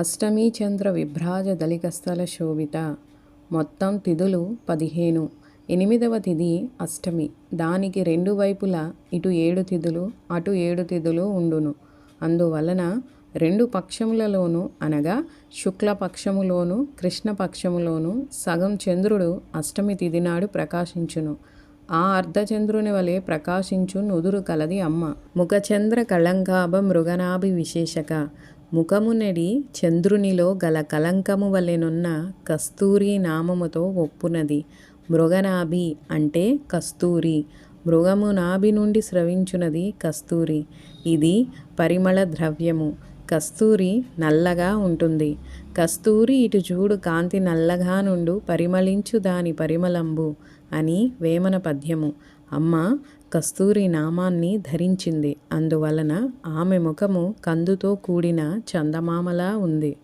అష్టమి చంద్ర విభ్రాజ దళికస్థల శోభిత. మొత్తం తిథులు పదిహేను. ఎనిమిదవ తిథి అష్టమి. దానికి రెండు వైపులా ఇటు ఏడు తిథులు అటు ఏడు తిథులు ఉండును. అందువలన రెండు పక్షములలోనూ అనగా శుక్లపక్షములోను కృష్ణపక్షములోను కృష్ణ సగం చంద్రుడు అష్టమి తిథి నాడు ప్రకాశించును. ఆ అర్ధచంద్రుని వలె ప్రకాశించు నుదురు కలది అమ్మ. ముఖచంద్ర కళంకాభ మృగనాభి విశేషక. ముఖమునడి చంద్రునిలో గల కలంకము వలెనున్న కస్తూరి నామముతో ఒప్పునది. మృగనాభి అంటే కస్తూరి. మృగము నాభి నుండి స్రవించునది కస్తూరి. ఇది పరిమళ ద్రవ్యము. కస్తూరి నల్లగా ఉంటుంది. కస్తూరి ఇటు చూడు కాంతి నల్లగా నుండు పరిమళించు దాని పరిమళంబు అని వేమన పద్యము. అమ్మ కస్తూరి నామాన్ని ధరించింది. అందువలన ఆమె ముఖము కందుతో కూడిన చందమామలా ఉంది.